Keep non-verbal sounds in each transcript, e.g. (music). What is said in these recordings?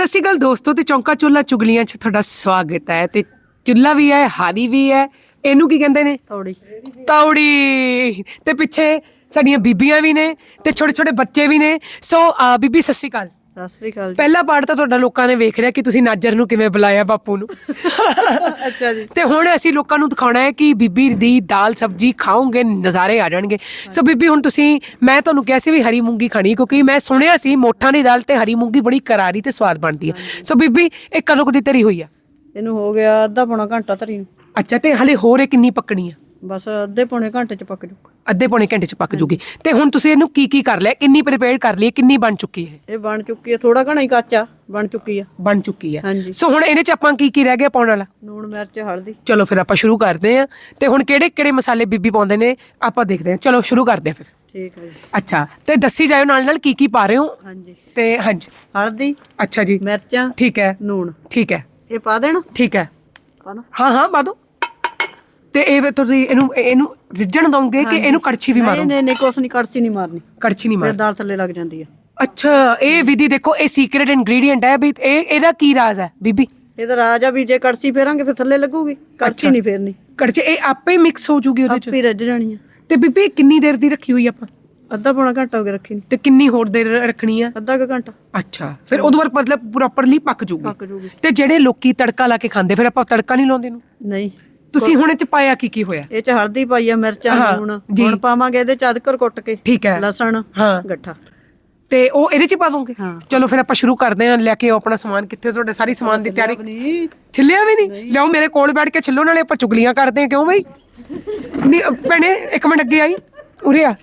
ਸਤਿ ਸ਼੍ਰੀ ਅਕਾਲ ਦੋਸਤੋ ਤੇ ਚੌਂਕਾ ਚੁੱਲਾ ਚੁਗਲੀਆਂ 'ਚ ਤੁਹਾਡਾ ਸਵਾਗਤ ਹੈ ਤੇ ਚੁੱਲਾ ਵੀ ਹੈ ਹਾਰੀ ਵੀ ਹੈ। ਇਹਨੂੰ ਕੀ ਕਹਿੰਦੇ ਨੇ? ਤੌੜੀ। ਤੌੜੀ। ਤੇ ਪਿੱਛੇ ਸਾਡੀਆਂ ਬੀਬੀਆਂ ਵੀ ਨੇ ਤੇ ਛੋਟੇ ਛੋਟੇ ਬੱਚੇ ਵੀ ਨੇ। ਸੋ ਅਹ, ਬੀਬੀ ਸਤਿ ਸ਼੍ਰੀ ਅਕਾਲ। ਸਤਿ ਸ੍ਰੀ ਅਕਾਲ ਜੀ। ਪਹਿਲਾ ਪਾਰਟ ਤਾਂ ਤੁਹਾਡਾ ਲੋਕਾਂ ਨੇ ਵੇਖ ਲਿਆ ਕਿ ਤੁਸੀਂ ਨਾਜਰ ਨੂੰ ਕਿਵੇਂ ਬੁਲਾਇਆ ਬਾਪੂ ਨੂੰ। (laughs) ਅੱਛਾ ਜੀ। ਤੇ ਹੁਣ ਅਸੀਂ ਲੋਕਾਂ ਨੂੰ ਦਿਖਾਉਣਾ ਹੈ ਕਿ ਬੀਬੀ ਦੀ ਦਾਲ ਸਬਜੀ ਖਾਓਗੇ ਨਜ਼ਾਰੇ ਆ ਜਾਣਗੇ। ਸੋ ਬੀਬੀ ਹੁਣ ਤੁਸੀਂ ਮੈਂ ਤੁਹਾਨੂੰ ਕਿਹਾ ਸੀ ਵੀ ਹਰੀ ਮੂੰਗੀ ਖਾਣੀ ਕਿਉਂਕਿ ਮੈਂ ਸੁਣਿਆ ਸੀ ਮੋਠਾਂ ਦੀ ਦਾਲ ਤੇ ਹਰੀ ਮੂੰਗੀ ਬੜੀ ਕਰਾਰੀ ਤੇ ਸਵਾਦ ਬਣਦੀ ਹੈ। ਸੋ ਬੀਬੀ ਇਹ ਕਦੋਂ ਕੁ ਦੀ ਤਰੀ ਹੋਈ ਆ? ਇਹਨੂੰ ਹੋ ਗਿਆ ਅੱਧਾ ਪੌਣਾ ਘੰਟਾ ਧਰੀ ਨੂੰ। ਅੱਛਾ ਤੇ ਹਲੇ ਹੋਰ ਇਹ ਕਿੰਨੀ ਪੱਕਣੀ ਆ? ਬਸ ਅੱਧੇ ਪੌਣੇ ਘੰਟੇ ਚ ਪੱਕ ਜੂ ਅੱਧੇ ਪੌਣੇ ਘੰਟੇ ਚ ਪੱਕ ਜੂਗੀ। ਤੇ ਹੁਣ ਤੁਸੀਂ ਇਹਨੂੰ ਕੀ ਕੀ ਕਰ ਲਿਆ? ਕਿੰਨੀ ਪ੍ਰਿਪੇਅਰ ਕਰ ਲਈ ਹੈ? ਕਿੰਨੀ ਬਣ ਚੁੱਕੀ ਹੈ? ਇਹ ਬਣ ਚੁੱਕੀ ਹੈ ਥੋੜਾ ਘਣਾ ਹੀ ਕੱਚਾ ਬਣ ਚੁੱਕੀ ਆ। ਬਣ ਚੁੱਕੀ ਹੈ। ਹਾਂਜੀ। ਸੋ ਹੁਣ ਇਹਦੇ ਚ ਆਪਾਂ ਕੀ ਕੀ ਰਹਿ ਗਿਆ ਪਾਉਣ ਵਾਲਾ? ਨੂਣ ਮਿਰਚ ਹਲਦੀ। ਚਲੋ ਫਿਰ ਆਪਾਂ ਸ਼ੁਰੂ ਕਰਦੇ ਹਾਂ। ਤੇ ਹੁਣ ਕਿਹੜੇ ਕਿਹੜੇ ਮਸਾਲੇ ਬੀਬੀ ਪਾਉਂਦੇ ਨੇ? ਆਪਾਂ ਦੇਖਦੇ ਹਾਂ। ਚਲੋ ਸ਼ੁਰੂ ਕਰਦੇ ਹਾਂ ਫਿਰ। ਠੀਕ ਹੈ ਜੀ। ਅੱਛਾ। ਤੇ ਦੱਸੀ ਜਾਇਓ ਨਾਲ ਨਾਲ ਕੀ ਕੀ ਪਾ ਰਹੇ ਹੋ? ਹਾਂਜੀ। ਤੇ ਹਾਂਜੀ। ਹਲਦੀ ਅੱਛਾ ਜੀ। ਮਿਰਚਾਂ ਠੀਕ ਹੈ। ਨੂਣ ਠੀਕ ਹੈ। ਇਹ ਪਾ ਦੇਣਾ? ਠੀਕ ਹੈ। ਪਾਣਾ ਹਾਂ ਹਾਂ ਪਾ ਦਿਓ ਤੇ ਇਹ ਵੀ ਤੁਸੀਂ ਇਹਨੂੰ ਇਹਨੂੰ ਰਿੱਝਣ ਦੋਗੇ ਕਿ ਇਹਨੂੰ ਕੜਛੀ ਵੀ ਮਾਰੋ ਨਹੀਂ ਨਹੀਂ ਕੁਛ ਨਹੀਂ ਕੜਛੀ ਨਹੀਂ ਮਾਰਨੀ। ਕੜਛੀ ਨਹੀਂ ਫਿਰ ਮਾਰ ਦਾਲ ਥੱਲੇ ਲੱਗ ਜਾਂਦੀ ਆ ਅੱਛਾ ਇਹ ਵਿਧੀ ਦੇਖੋ ਇਹ ਸੀਕ੍ਰੀਟ ਇੰਗਰੀਡੀਐਂਟ ਹੈ ਵੀ ਇਹ ਇਹਦਾ ਕੀ ਰਾਜ਼ ਹੈ ਬੀਬੀ? ਇਹਦਾ ਰਾਜ ਆ ਵੀ ਜੇ ਕੜਛੀ ਫੇਰਾਂਗੇ ਫਿਰ ਥੱਲੇ ਲੱਗੂਗੀ। ਕੜਛੀ ਨਹੀਂ ਫੇਰਨੀ। ਕੜਛੀ ਇਹ ਆਪੇ ਮਿਕਸ ਹੋ ਜੂਗੀ ਉਹਦੇ ਚ? ਆਪੇ ਰੱਜ ਜਾਣੀ ਆ ਤੇ ਬੀਬੀ ਇਹ ਕਿੰਨੀ ਦੇਰ ਦੀ ਰੱਖੀ ਹੋਈ ਆਪਾਂ? ਅੱਧਾ ਪੌਣਾ ਘੰਟਾ ਹੋ ਗਿਆ ਰੱਖੀ ਨੂੰ। ਤੇ ਕਿੰਨੀ ਹੋਰ ਦੇਰ ਰੱਖਣੀ ਆ? ਅੱਧਾ ਕੁ ਘੰਟਾ। ਅੱਛਾ ਫਿਰ ਉਦੋਂ ਬਾਅਦ ਮਤਲਬ ਪ੍ਰੋਪਰਲੀ ਪੱਕ ਜੂਗੀ। ਪੱਕ ਜੂਗੀ। ਤੇ ਜਿਹੜੇ ਲੋਕੀ ਤੜਕਾ ਲਾ ਕੇ ਖਾਂਦੇ ਫਿਰ ਆਪਾਂ ਤੜਕਾ ਨਹੀਂ ਲਾਉਂਦੇ ਨੂੰ ਨਹੀਂ। ਤੁਸੀਂ ਹੁਣ ਇਹ ਚ ਪਾਇਆ ਕੀ ਕੀ ਹੋਇਆ? ਇਹ ਚ ਹਲਦੀ ਪਾਈ ਆ ਮਿਰਚਾਂ ਹਾਂ, ਲੂਣ। ਜੀ। ਹੁਣ ਪਾਵਾਂਗੇ ਇਹਦੇ ਚ ਅਦਰਕ ਕੁੱਟ ਕੇ। ਠੀਕ ਹੈ। ਲਸਣ ਹਾਂ। ਗੱਠਾ। ਤੇ ਉਹ ਇਹਦੇ ਚ ਪਾ ਦੋਗੇ? ਹਾਂ। ਚਲੋ ਫਿਰ ਆਪਾਂ ਸ਼ੁਰੂ ਕਰਦੇ ਹਾਂ ਲੈ ਕੇ ਆਓ ਆਪਣਾ ਸਮਾਨ। ਕਿੱਥੇ ਤੁਹਾਡੇ? ਸਾਰੀ ਸਮਾਨ ਦੀ ਤਿਆਰੀ। ਨਹੀਂ। ਛਿੱਲਿਆ ਵੀ ਨਹੀਂ? ਲਿਆਓ ਮੇਰੇ ਕੋਲ ਬੈਠ ਕੇ ਛਿੱਲੋ ਨਾਲੇ ਆਪਾਂ ਚੁਗਲੀਆਂ ਕਰਦੇ ਹਾਂ। ਕਿਉਂ ਬਈ? ਨਹੀਂ ਭੈਣੇ ਇੱਕ ਮਿੰਟ ਅੱਗੇ ਆਈ। ਉਰੇ ਆ।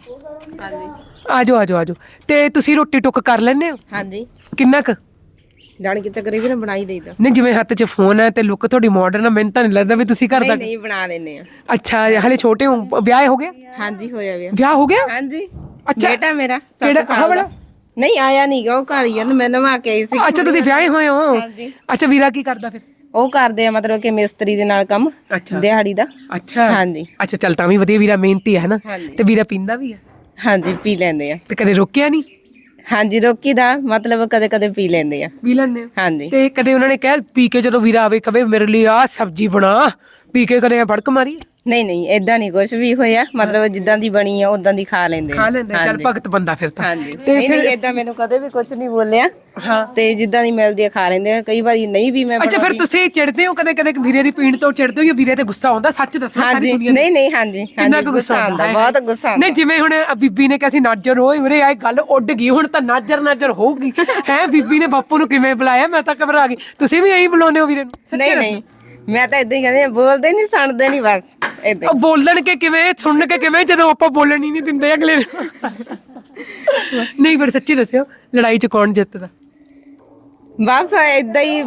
ਆਜੋ ਆਜੋ ਆਜੋ ਤੇ ਤੁਸੀਂ ਰੋਟੀ ਟੁੱਕ ਕਰ ਲੈਂਦੇ ਹੋ? ਹਾਂਜੀ। ਕਿੰਨਾ ਕੁ? ਜਾਣ ਕਿ ਤਕਰੀਬਨ ਬਣਾ ਹੀ ਦੇਈਦਾ ਨਹੀਂ ਜਿਵੇਂ ਹੱਥ 'ਚ ਫੋਨ ਹੈ ਤੇ ਲੁੱਕ ਤੁਹਾਡੀ ਮਾਡਰਨ ਆ ਮੈਨੂੰ ਤਾਂ ਨਹੀਂ ਲੱਗਦਾ ਵੀ ਤੁਸੀਂ ਘਰ ਦਾ ਨਹੀਂ ਨਹੀਂ ਬਣਾ ਲੈਨੇ ਆ। ਅੱਛਾ ਹਲੇ ਛੋਟੇ ਹੋ ਵਿਆਹ ਹੋ ਗਿਆ? ਹਾਂਜੀ ਹੋਇਆ ਵੀ ਵਿਆਹ ਹੋ ਗਿਆ? ਹਾਂਜੀ। ਅੱਛਾ। ਬੇਟਾ ਮੇਰਾ ਸੱਤ ਕਿਹੜਾ- ਸਾਲ ਆਹ ਦਾ। ਵਾਲਾ? ਨਹੀਂ ਆਇਆ ਨਹੀਂਗਾ ਉਹ ਘਰ ਹੀ ਆ ਮੈਂ ਨਵਾ ਕੇ ਆਈ ਸੀ ਅੱਛਾ ਤੁਸੀਂ ਵਿਆਹੇ ਹੋਏ ਹੋ? ਹਾਂਜੀ। ਅੱਛਾ ਵੀਰਾ ਕੀ ਕਰਦਾ ਫਿਰ? ਉਹ ਕਰਦੇ ਆ ਮਤਲਬ ਕਿ ਮਿਸਤਰੀ ਦੇ ਨਾਲ ਕੰਮ ਅੱਛਾ। ਦਿਹਾੜੀ ਦਾ। ਅੱਛਾ। ਹਾਂਜੀ। ਅੱਛਾ ਚੱਲ ਤਾਂ ਵੀ ਵਧੀਆ ਵੀਰਾ ਮਿਹਨਤੀ ਹੈ ਨਾ ਹਾਂਜੀ। ਤੇ ਵੀਰਾ ਪੀਂਦਾ ਵੀ ਹੈ ਹਾਂਜੀ ਪੀ ਲੈਂਦੇ ਆ। ਤੇ ਕਦੇ ਰੋਕਿਆ ਨਹੀਂ ਹਾਂਜੀ ਰੋਕੀ ਦਾ ਮਤਲਬ ਕਦੇ ਕਦੇ ਪੀ ਲੈਂਦੇ ਆ। ਪੀ ਲੈਂਦੇ ਹੋ ਹਾਂਜੀ। ਤੇ ਕਦੇ ਉਹਨਾਂ ਨੇ ਕਿਹਾ ਪੀ ਕੇ ਜਦੋਂ ਵੀਰਾ ਆਵੇ ਕਵੇ ਮੇਰੇ ਲਈ ਆ ਸਬਜ਼ੀ ਬਣਾ। ਪੀ ਕੇ ਕਦੇ ਫੜਕ ਮਾਰੀ? ਨਹੀਂ ਨਹੀਂ ਏਦਾਂ ਨਹੀਂ ਕੁਝ ਵੀ ਹੋਇਆ ਮਤਲਬ ਜਿੱਦਾਂ ਦੀ ਬਣੀ ਆ ਉਦਾਂ ਦੀ ਖਾ ਲੈਂਦੇ। ਖਾ ਲੈਂਦੇ ਚੱਲ। ਭਗਤ ਬੰਦਾ ਫਿਰ ਤਾਂ। ਹਾਂਜੀ। ਤੇ ਨਹੀਂ ਏਦਾਂ ਮੈਨੂੰ ਕਦੇ ਵੀ ਕੁਝ ਨਹੀਂ ਬੋਲਿਆ। ਹਾਂ। ਤੇ ਜਿੱਦਾਂ ਦੀ ਮਿਲਦੀ ਆ ਖਾ ਲੈਂਦੇ ਆ। ਕਈ ਵਾਰੀ ਨਹੀਂ ਵੀ ਮੈਂ ਅੱਛਾ ਫਿਰ। ਤੁਸੀਂ ਚਿੜਦੇ ਹੋ ਕਦੇ ਕਦੇ ਵੀਰੇ ਦੀ ਪੀਣ ਤੋਂ ਚਿੜਦੇ ਹੋ ਜਾਂ ਵੀਰੇ ਤੇ ਗੁੱਸਾ ਆਉਂਦਾ? ਸੱਚ ਦੱਸੋ ਸਾਰੀ ਦੁਨੀਆ। ਨਹੀਂ ਨਹੀਂ ਹਾਂਜੀ ਕਿੰਨਾ ਗੁੱਸਾ ਆਉਂਦਾ? ਬਹੁਤ ਗੁੱਸਾ ਆਉਂਦਾ। ਨਹੀਂ ਜਿਵੇਂ ਹੁਣ ਬੀਬੀ ਨੇ ਕਿਹਾ ਸੀ ਨਾਜਰ ਹੋਏ ਉਰੇ ਆਏ ਗੱਲ ਉੱਡ ਗਈ ਹੁਣ ਤਾਂ ਨਾਜਰ ਨਾਜਰ ਹੋਊਗੀ। (laughs) ਹੈ ਬੀਬੀ ਨੇ ਬਾਪੂ ਨੂੰ ਕਿਵੇਂ ਬੁਲਾਇਆ? ਮੈਂ ਤਾਂ ਘਬਰਾ ਗਈ। ਤੁਸੀਂ ਵੀ ਇਹੀ ਬੁਲਾਉਂਦੇ ਹੋ ਵੀਰੇ ਨੂੰ? ਨਹੀਂ। ਨਹੀਂ ਮੈਂ ਤਾਂ ਇਦਾਂ ਹੀ ਕਹਿੰਦੀ ਬੋਲਦੇ ਨਹੀਂ ਸੁਣਦੇ ਨਹੀਂ ਬਸ। ਇਦਾਂ ਉਹ ਬੋਲਣ ਕੇ ਕਿਵੇਂ ਸੁਣਨ ਕੇ ਕਿਵੇਂ ਜਦੋਂ ਆਪਾਂ ਬੋਲਣ ਹੀ ਨਹੀਂ ਦਿੰਦੇ ਅਗਲੇ ਨੂੰ। ਨਹੀਂ ਪਰ ਸੱਚੀ ਦੱਸਿਓ ਲੜਾਈ 'ਚ ਕੌਣ ਜਿੱਤਦਾ? ਬਸ ਇਦਾਂ ਹੀ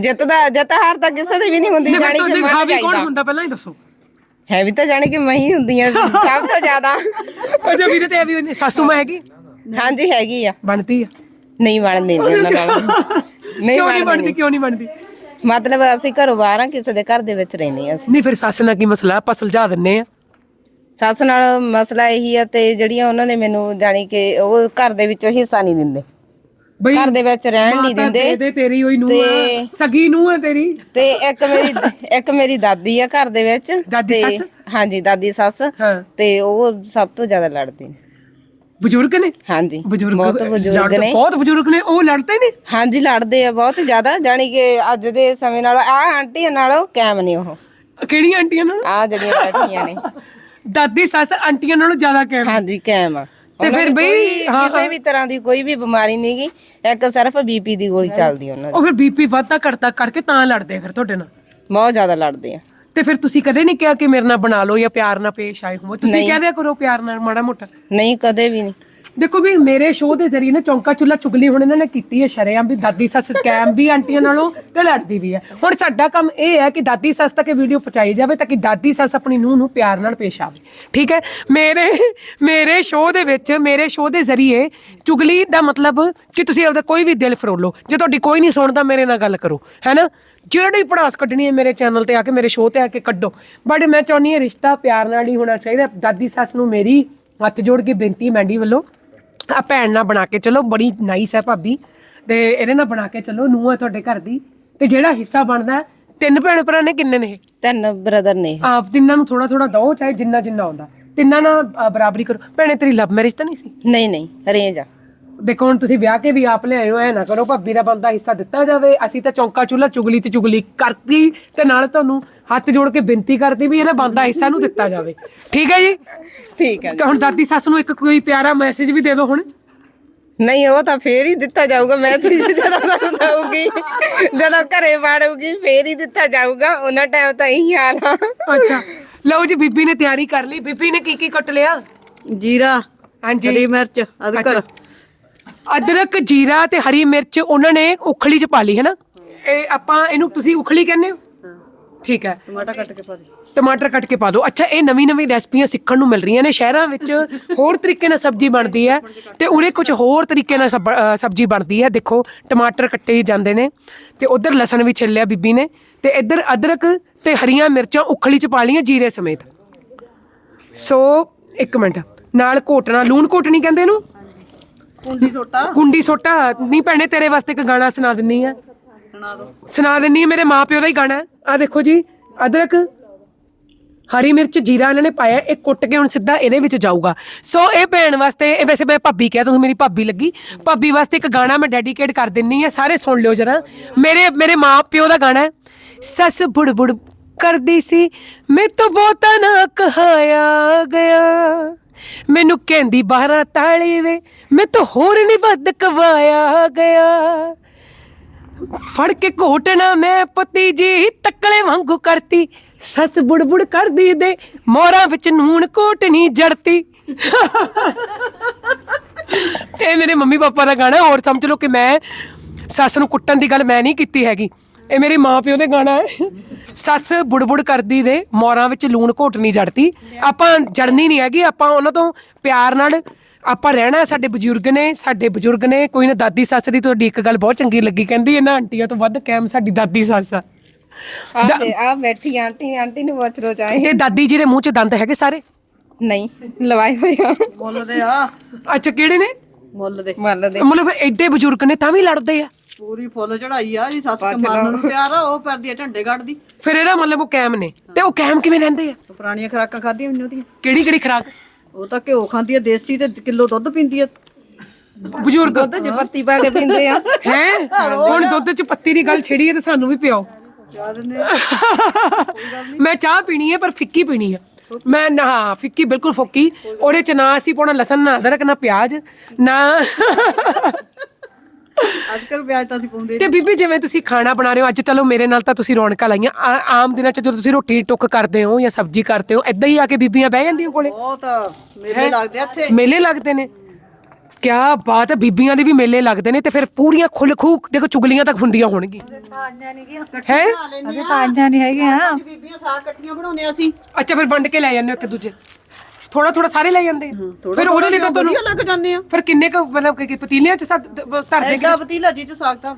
ਜਿੱਤਦਾ ਜਿੱਤ ਹਾਰ ਤਾਂ ਕਿਸੇ ਦੀ ਵੀ ਨਹੀਂ ਹੁੰਦੀ ਨਹੀਂ ਜਾਣੀ ਕਿ ਮਨ ਹਾਵੀ ਕੌਣ ਜਾਈਦਾ। ਹੁੰਦਾ ਪਹਿਲਾਂ ਹੀ ਦੱਸੋ। ਹੈ ਵੀ ਤਾਂ ਜਾਣੀ ਕਿ ਮੈਂ ਹੀ ਹੁੰਦੀ ਆ ਸਭ ਤੋਂ ਜ਼ਿਆਦਾ। ਅੱਛਾ ਵੀਰੇ ਤੇ ਵੀ ਉਹਨੇ ਸਾਸੂ ਮਾਂ ਹੈਗੀ? ਹਾਂਜੀ ਹੈਗੀ ਆ। ਬਣਦੀ ਆ? ਨਹੀਂ ਬਣਦੀ ਨਹੀਂ ਉਹਨਾਂ ਨਾਲ। ਨਹੀਂ ਕਿਉਂ ਨਹੀਂ ਬਣਦੀ। ਬਣਦੀ ਕਿਉਂ ਨਹੀਂ ਬਣਦੀ? ਮਤਲਬ ਅਸੀਂ ਘਰੋਂ ਬਾਹਰ ਆ ਕਿਸੇ ਦੇ ਘਰ ਦੇ ਵਿੱਚ ਰਹਿੰਦੇ ਆ ਅਸੀਂ। ਨਹੀਂ ਫਿਰ ਸੱਸ ਨਾਲ ਕੀ ਮਸਲਾ? ਆਪਾਂ ਸੁਲਝਾ ਦਿੰਨੇ ਆ ਸੱਸ ਨਾਲ ਮਸਲਾ ਇਹੀ ਆ ਤੇ ਜਿਹੜੀਆਂ ਉਹਨਾਂ ਨੇ ਮੈਨੂੰ ਜਾਣੀ ਕਿ ਉਹ ਘਰ ਦੇ ਵਿੱਚੋਂ ਹਿੱਸਾ ਨਹੀਂ ਦਿੰਦੇ। ਬਈ ਘਰ ਦੇ ਵਿੱਚ ਰਹਿਣ ਨਹੀਂ ਦਿੰਦੇ। ਦੇ ਤੇਰੀ ਹੋਈ ਨੂੰ ਤੇ- ਸਗੀ ਨੂੰ ਹੈ ਤੇਰੀ। ਤੇ ਇੱਕ ਮੇਰੀ ਇੱਕ ਮੇਰੀ ਦਾਦੀ ਆ ਘਰ ਦੇ ਵਿੱਚ। ਦਾਦੀ ਤੇ- ਸੱਸ? ਹਾਂਜੀ ਦਾਦੀ ਸੱਸ। ਹਾਂ। ਤੇ ਉਹ ਸਭ ਤੋਂ ਜ਼ਿਆਦਾ ਲੜਦੇ। ਨੇ ਬਜ਼ੁਰਗ ਨੇ? ਹਾਂਜੀ। ਬਜ਼ੁਰਗ ਬਹੁਤ ਬਜ਼ੁਰਗ ਲੜਦੇ- ਨੇ। ਬਹੁਤ ਬਜ਼ੁਰਗ ਨੇ ਉਹ ਲੜਦੇ ਨੇ ਹਾਂਜੀ ਲੜਦੇ ਆ ਬਹੁਤ ਜ਼ਿਆਦਾ। ਜਾਣੀ ਕਿ ਅੱਜ ਦੇ ਸਮੇਂ ਨਾਲ ਆ ਆਂਟੀ ਨਾਲੋਂ ਕਾਇਮ ਨੇ ਉਹ। ਕਿਹੜੀਆਂ ਆਂਟੀਆਂ ਨਾਲ? ਆ ਜਿਹੜੀਆਂ ਬੈਠੀਆਂ ਨੇ। (laughs) ਦਾਦੀ ਸੱਸ ਆਂਟੀਆਂ ਨਾਲੋਂ ਜ਼ਿਆਦਾ ਕਹਿ ਹਾਂਜੀ ਕਾਇਮ ਆ। ਤੇ ਉਹਨਾਂ ਫਿਰ ਦੀ ਬਈ, ਕੋਈ ਹਾਂ, ਕਿਸੇ ਵੀ ਤਰ੍ਹਾਂ ਦੀ ਕੋਈ ਵੀ ਬਿਮਾਰੀ ਨਹੀਂਗੀ ਇੱਕ ਸਿਰਫ ਬੀਪੀ ਦੀ ਗੋਲੀ ਚੱਲਦੀ ਉਹਨਾਂ ਦੀ। ਉਹ ਫਿਰ ਬੀਪੀ ਵਾਧਾ ਘਟਦਾ ਕਰਕੇ ਤਾਂ ਲੜਦੇ ਆ ਫਿਰ ਤੁਹਾਡੇ ਨਾਲ। ਬਹੁਤ ਜ਼ਿਆਦਾ ਲੜਦੇ ਆ। ਤੇ ਫਿਰ ਤੁਸੀਂ ਕਦੇ ਨਹੀਂ ਕਿਹਾ ਕਿ ਮੇਰੇ ਨਾਲ ਬਣਾ ਲਓ ਜਾਂ ਪਿਆਰ ਨਾਲ ਪੇਸ਼ ਆਏ ਹੋ ਤੁਸੀਂ ਨਹੀਂ। ਕਹਿ ਦਿਆ ਕਰੋ ਪਿਆਰ ਨਾਲ ਮਾੜਾ ਮੋਟਾ। ਨਹੀਂ ਕਦੇ ਵੀ ਨਹੀਂ। ਦੇਖੋ ਵੀ ਮੇਰੇ ਸ਼ੋਅ ਦੇ ਜ਼ਰੀਏ ਨਾ ਚੌਂਕਾ ਚੁੱਲਾ ਚੁਗਲੀ ਹੁਣ ਇਹਨਾਂ ਨੇ ਕੀਤੀ ਹੈ ਸ਼ਰੇਆਮ ਵੀ, ਦਾਦੀ ਸੱਸ ਸਕੈਮ ਵੀ ਆਂਟੀਆਂ ਨਾਲੋਂ ਤੇ ਲੜਦੀ ਵੀ ਹੈ। ਹੁਣ ਸਾਡਾ ਕੰਮ ਇਹ ਹੈ ਕਿ ਦਾਦੀ ਸੱਸ ਤੱਕ ਇਹ ਵੀਡੀਓ ਪਹੁੰਚਾਈ ਜਾਵੇ ਤਾਂ ਕਿ ਦਾਦੀ ਸੱਸ ਆਪਣੀ ਨੂੰਹ ਨੂੰ ਪਿਆਰ ਨਾਲ ਪੇਸ਼ ਆਵੇ। ਠੀਕ ਹੈ? ਮੇਰੇ ਮੇਰੇ ਸ਼ੋਅ ਦੇ ਵਿੱਚ, ਮੇਰੇ ਸ਼ੋਅ ਦੇ ਜ਼ਰੀਏ ਚੁਗਲੀ ਦਾ ਮਤਲਬ ਕਿ ਤੁਸੀਂ ਆਪਦਾ ਕੋਈ ਵੀ ਦਿਲ ਫਰੋਲੋ। ਜੇ ਤੁਹਾਡੀ ਕੋਈ ਨਹੀਂ ਸੁਣਦਾ, ਮੇਰੇ ਨਾਲ ਗੱਲ ਕਰੋ। ਹੈਨਾ ਜਿਹੜੀ ਪੜਾਸ ਕੱਢਣੀ ਹੈ ਮੇਰੇ ਚੈਨਲ ਤੇ ਆ ਕੇ, ਮੇਰੇ ਸ਼ੋਅ ਤੇ ਆ ਕੇ ਕੱਢੋ। ਬਟ ਮੈਂ ਚਾਹੁੰਦੀ ਹਾਂ ਰਿਸ਼ਤਾ ਪਿਆਰ ਨਾਲ ਹੀ ਹੋਣਾ ਚਾਹੀਦਾ। ਦਾਦੀ ਸੱਸ ਨੂੰ ਮੇਰੀ ਹੱਥ ਜੋੜ ਕੇ ਬੇਨਤੀ ਮੈਂਡੀ ਵੱਲੋਂ ਆ ਭੈਣ ਨਾਲ ਬਣਾ ਕੇ ਚਲੋ ਬੜੀ ਨਾਈਸ ਹੈ ਭਾਬੀ। ਤੇ ਇਹਦੇ ਨਾਲ ਬਣਾ ਕੇ ਚੱਲੋ ਨੂੰਹ ਹੈ ਤੁਹਾਡੇ ਘਰ ਦੀ। ਤੇ ਜਿਹੜਾ ਹਿੱਸਾ ਬਣਦਾ ਹੈ, ਤਿੰਨ ਭੈਣ ਭਰਾ ਨੇ ਕਿੰਨੇ ਨੇ ਇਹ? ਤਿੰਨ ਬ੍ਰਦਰ ਨੇ ਇਹ। ਆਪ ਤਿੰਨਾਂ ਨੂੰ ਥੋੜਾ ਥੋੜਾ ਦਿਓ ਚਾਹੇ ਜਿੰਨਾ ਜਿੰਨਾ ਆਉਂਦਾ। ਤਿੰਨਾਂ ਨਾਲ ਅ, ਬਰਾਬਰੀ ਕਰੋ। ਭੈਣੇ ਤੇਰੀ ਲਵ ਮੈਰਿਜ ਤਾਂ ਨਹੀਂ ਸੀ? ਨਹੀਂ ਨਹੀਂ ਅਰੇਂਜ ਆ। ਦੇਖੋ ਹੁਣ ਤੁਸੀਂ ਵਿਆਹ ਕੇ ਵੀ ਆਪ ਲਿਆਏ ਹੋ ਐ ਨਾ ਕਰੋ ਭਾਬੀ ਦਾ ਬੰਦਾ ਹਿੱਸਾ ਦਿੱਤਾ ਜਾਵੇ। ਅਸੀਂ ਤਾਂ ਚੌਂਕਾ ਚੁੱਲਾ ਚੁਗਲੀ ਤੇ ਚੁਗਲੀ ਕਰਤੀ ਤੇ ਨਾਲ ਤੁਹਾਨੂੰ ਹੱਥ ਜੋੜ ਕੇ ਬੇਨਤੀ ਕਰਦੀ ਵੀ ਇਹਦਾ ਬੰਦਾ ਹਿੱਸਾ ਨੂੰ ਦਿੱਤਾ ਜਾਵੇ। ਠੀਕ ਹੈ ਜੀ? ਠੀਕ ਹੈ ਤਾਂ ਹੁਣ ਦਾਦੀ ਸੱਸ ਨੂੰ ਇੱਕ ਕੋਈ ਪਿਆਰਾ ਮੈਸੇਜ ਵੀ ਦੇ ਦਿਓ ਹੁਣ। ਨਹੀਂ ਉਹ ਤਾਂ ਫੇਰ ਹੀ ਦਿੱਤਾ ਜਾਊਗਾ ਮੈਂ ਤੁਸੀਂ ਜਦੋਂ ਤੁਹਾਨੂੰ ਦਊਗੀ। ਜਦੋਂ ਘਰੇ ਵਾੜੂਗੀ ਫੇਰ ਹੀ ਦਿੱਤਾ ਜਾਊਗਾ। ਉਹਨਾਂ ਟਾਈਮ ਤਾਂ ਇਹੀ ਹਾਲ ਆ। ਅੱਛਾ। ਲਓ ਜੀ ਬੀਬੀ ਨੇ ਤਿਆਰੀ ਕਰ ਲਈ। ਬੀਬੀ ਨੇ ਕੀ ਕੀ ਕੱਟ ਲਿਆ? ਜੀਰਾ ਹਾਂਜੀ। ਹਰੀ ਮਿਰਚ ਅਦਰਕ। ਅਦਰਕ ਜੀਰਾ ਤੇ ਹਰੀ ਮਿਰਚ ਉਹਨਾਂ ਨੇ ਉਖਲੀ ਚ ਪਾ ਲਈ ਹੈ ਨਾ ਇਹ ਆਪਾਂ ਇਹਨੂੰ ਤੁਸੀਂ ਉਖਲੀ ਕਹਿੰਦੇ ਹੋ? ਠੀਕ ਹੈ। ਟਮਾਟਰ ਕੱਟ ਕੇ ਪਾ ਦੇ। ਟਮਾਟਰ ਕੱਟ ਕੇ ਪਾ ਦਿਓ ਅੱਛਾ ਇਹ ਨਵੀਂ ਨਵੀਂ ਰੈਸਪੀਆਂ ਸਿੱਖਣ ਨੂੰ ਮਿਲ ਰਹੀਆਂ ਨੇ। ਸ਼ਹਿਰਾਂ ਵਿੱਚ ਹੋਰ ਤਰੀਕੇ ਨਾਲ ਸਬਜ਼ੀ ਬਣਦੀ ਹੈ ਤੇ ਉਰੇ ਕੁਝ ਹੋਰ ਤਰੀਕੇ ਨਾਲ ਸਬਜ਼ੀ ਬਣਦੀ ਹੈ। ਦੇਖੋ ਟਮਾਟਰ ਕੱਟੇ ਜਾਂਦੇ ਨੇ ਤੇ ਉਧਰ ਲਸਣ ਵੀ ਛਿੱਲਿਆ ਬੀਬੀ ਨੇ ਤੇ ਇੱਧਰ ਅਦਰਕ ਤੇ ਹਰੀਆਂ ਮਿਰਚਾਂ ਉਖਲੀ ਚ ਪਾ ਲੀਆਂ ਜੀਰੇ ਸਮੇਤ। ਸੋ ਇੱਕ ਮਿੰਟ। ਨਾਲ ਘੋਟਣਾ ਲੂਣ ਘੋਟਣੀ ਕਹਿੰਦੇ ਇਹਨੂੰ? ਕੁੰਡੀ ਸੋਟਾ। ਕੁੰਡੀ ਸੋਟਾ। ਨਹੀਂ ਭੈਣੇ ਤੇਰੇ ਵਾਸਤੇ ਇੱਕ ਗਾਣਾ ਸੁਣਾ ਦਿੰਨੀ ਆ ਸੁਣਾ ਦੋ। ਸੁਣਾ ਦਿੰਨੀ ਆ, ਮੇਰੇ ਮਾਪਿਓ ਦਾ ਹੀ ਗਾਣਾ। ਆ ਦੇਖੋ ਜੀ, ਅਦਰਕ, ਹਰੀ ਮਿਰਚ, ਜੀਰਾ ਇਹਨਾਂ ਨੇ ਪਾਇਆ, ਇਹ ਕੁੱਟ ਕੇ ਹੁਣ ਸਿੱਧਾ ਇਹਦੇ ਵਿੱਚ ਜਾਊਗਾ। ਸੋ ਇਹ ਭੈਣ ਵਾਸਤੇ, ਇਹ ਵੈਸੇ ਮੈਂ ਭਾਬੀ ਕਿਹਾ, ਤੁਸੀਂ ਮੇਰੀ ਭਾਬੀ ਲੱਗੀ। ਭਾਬੀ ਵਾਸਤੇ ਇੱਕ ਗਾਣਾ ਮੈਂ ਡੈਡੀਕੇਟ ਕਰ ਦਿੰਨੀ ਆ, ਸਾਰੇ ਸੁਣ ਲਿਓ ਜਰਾ। ਮੇਰੇ ਮੇਰੇ ਮਾਂ ਪਿਓ ਦਾ ਗਾਣਾ ਹੈ, ਸੱਸ ਬੁੜਬੁੜ ਕਰਦੀ ਸੀ, ਮੈਂ ਤੋਂ ਬਹੁਤਾ ਨਾ ਕਹਾਇਆ ਗਿਆ। ਮੈਨੂੰ ਕਹਿੰਦੀ ਬਾਹਰਾਂ ਤਾਲੀ ਵੇ, ਮੈਂ ਤੋਂ ਹੋਰ ਨਹੀਂ ਵੱਧ ਕਵਾਇਆ ਗਿਆ। ਫੜ ਕੇ ਘੋਟਣਾ ਮੈਂ ਪਤੀ ਜੀ ਤੱਕਲੇ ਵਾਂਗੂ ਕਰਤੀ। ਸੱਸ ਬੁੜਬੁੜ ਕਰਦੀ ਦੇ ਮੋਰਾਂ ਵਿੱਚ ਨੂਣ ਕੋਟਣੀ ਜੜਤੀ। ਇਹ ਮੇਰੇ ਮੰਮੀ ਪਾਪਾ ਦਾ ਗਾਣਾ, ਹੋਰ ਸਮਝ ਲਓ ਕਿ ਮੈਂ ਸੱਸ ਨੂੰ ਕੁੱਟਣ ਦੀ ਗੱਲ ਮੈਂ ਨਹੀਂ ਕੀਤੀ ਹੈਗੀ। ਇਹ ਮੇਰੇ ਮਾਪਿਓ ਦੇ ਗਾਣਾ ਹੈ। ਸੱਸ ਬੁੜਬੁੜ ਕਰਦੀ ਦੇ ਮੋਰਾਂ ਵਿੱਚ ਲੂਣ ਘੋਟਣੀ ਜੜਤੀ। ਆਪਾਂ ਜੜਨੀ ਨਹੀਂ ਹੈਗੀ, ਆਪਾਂ ਉਹਨਾਂ ਤੋਂ ਪਿਆਰ ਨਾਲ ਆਪਾਂ ਰਹਿਣਾ ਸਾਡੇ ਬਜ਼ੁਰਗ ਨੇ ਸਾਡੇ ਬਜ਼ੁਰਗ ਨੇ ਕੋਈ ਨਾ ਦਾਦੀ ਸੱਸ ਦੀ ਤੁਹਾਡੀ ਇੱਕ ਗੱਲ ਬਹੁਤ ਚੰਗੀ ਲੱਗੀ ਕਹਿੰਦੀ ਇਹਨਾਂ ਆਂਟੀਆਂ ਤੋਂ ਵੱਧ ਕੈਮ ਸਾਡੀ ਦਾਦੀ ਸੱਸ ਆ। ਆ ਆ ਬੈਠੀ ਆਂਟੀ ਆਂਟੀ ਨੂੰ ਪੁੱਛ ਲੋ ਚਾਹੇ ਤੇ ਦਾਦੀ ਜੀ ਦੇ ਮੂੰਹ 'ਚ ਦੰਦ ਹੈਗੇ ਸਾਰੇ? ਨਹੀਂ ਲਵਾਏ ਹੋਏ ਆ। ਮੁੱਲ ਦੇ ਆ। ਅੱਛਾ ਕਿਹੜੇ ਨੇ? ਮੁੱਲ ਦੇ। ਮੰਨ ਦੇ। ਮਤਲਬ ਫਿਰ ਐਡੇ ਬਜ਼ੁਰਗ ਨੇ ਤਾਂ ਵੀ ਲੜਦੇ ਆ। ਪੂਰੀ ਫੁੱਲ ਚੜਾਈ ਆ ਜੀ ਸੱਸ ਕਮਾਨ ਨੂੰ ਪਿਆਰ ਆ ਉਹ ਕਰਦੀ ਆ ਝੰਡੇ ਕੱਢਦੀ। ਫਿਰ ਇਹਦਾ ਮਤਲਬ ਉਹ ਕੈਮ ਨੇ। ਤੇ ਉਹ ਕੈਮ ਕਿਵੇਂ ਰਹਿੰਦੇ ਆ? ਪੁਰਾਣੀਆਂ ਖਰਾਕਾਂ ਖਾਧੀਆਂ ਮੈਨੂੰ ਉਹਦੀਆਂ। ਕਿਹੜੀ ਕਿਹੜੀ ਖਰਾਕ? ਉਹ ਤਾਂ ਘਿਓ ਖਾਂਦੀ ਆ ਦੇਸੀ ਤੇ ਕਿਲੋ ਦੁੱਧ ਪੀਂਦੀ ਆ। ਬਜ਼ੁਰਗ। ਦੁੱਧ ਚ ਪੱਤੀ ਪਾ ਕੇ ਪੀਂਦੇ ਆ। ਹੈ? ਹੁਣ ਦੁੱਧ 'ਚ ਪੱਤੀ ਦੀ ਗੱਲ ਛੇੜੀ ਹੈ ਤੇ ਸਾਨੂੰ ਵੀ ਪਿਓ। ਮੈਂ ਚਾਹ ਪੀਣੀ ਹੈ ਪਰ ਫਿੱਕੀ ਪੀਣੀ ਹੈ ਮੈਂ ਨਾ ਹਾਂ, ਫਿੱਕੀ ਬਿਲਕੁਲ ਫੋਕੀ। ਉਹਦੇ ਚ ਨਾ ਅਸੀਂ ਪਾਉਣਾ ਲਸਣ ਨਾ ਅਦਰਕ ਨਾ ਪਿਆਜ਼ ਨਾ ਅੱਜ ਕੱਲ ਵਿਆਜ ਤਾਂ ਅਸੀਂ ਪਾਉਂਦੇ ਤੇ ਬੀਬੀ ਜਿਵੇਂ ਤੁਸੀਂ ਖਾਣਾ ਬਣਾ ਰਹੇ ਹੋ ਅੱਜ ਚਲੋ ਮੇਰੇ ਨਾਲ ਤਾਂ ਤੁਸੀਂ ਰੌਣਕਾਂ ਲਾਈਆਂ। ਆ- ਆਮ ਦਿਨਾਂ ਚ ਜਦੋਂ ਤੁਸੀਂ ਰੋਟੀ ਟੁੱਕ ਕਰਦੇ ਹੋ ਜਾਂ ਸਬਜ਼ੀ ਕਰਦੇ ਹੋ ਐਦਾਂ ਹੀ ਆ ਕੇ ਬੀਬੀਆਂ ਬਹਿ ਜਾਂਦੀਆਂ ਕੋਲੇ? ਬਹੁਤ ਮੇਲੇ ਲੱਗਦੇ ਆ ਇੱਥੇ। ਮੇਲੇ ਲੱਗਦੇ ਨੇ। ਕਿਆ ਬਾਤ ਹੈ ਬੀਬੀਆਂ ਦੇ ਵੀ ਮੇਲੇ ਲੱਗਦੇ ਨੇ ਤੇ ਫਿਰ ਪੂਰੀਆਂ ਖੁੱਲ ਖੂ ਦੇਖੋ ਚੁਗਲੀਆਂ ਤੱਕ ਹੁੰਦੀਆਂ ਹੋਣਗੀਆਂ। ਹੈ? ਅਸੀਂ ਪਾਂਜਾਂ ਨਹੀਂ ਹੈਗੇ ਆ ਬੀਬੀਆਂ ਸਾਗ ਇਕੱਠੀਆਂ ਬਣਾਉਂਦੇ ਆ ਅਸੀਂ। ਅੱਛਾ ਫਿਰ ਵੰਡ ਕੇ ਲੈ ਜਾਂਦੇ ਹੋ ਇੱਕ ਦੂਜੇ। ਥੋੜਾ ਥੋੜਾ ਸਾਰੇ ਲੈ ਜਾਂਦੇ ਆ? ਫਿਰ ਉਹਦੇ ਲਈ ਤਾਂ ਤੁਹਾਨੂੰ ਲੱਗ ਜਾਂਦੇ ਆ ਫਿਰ ਕਿੰਨੇ ਕੁ ਮਤਲਬ ਕਿ- ਕਿ ਪਤੀਲਿਆਂ ਚ ਸੱਦ- ਧਰਦੇ ਐਡਾ ਪਤੀਲਾ ਜੀ ਚ ਸਾਗ ਤਾਂ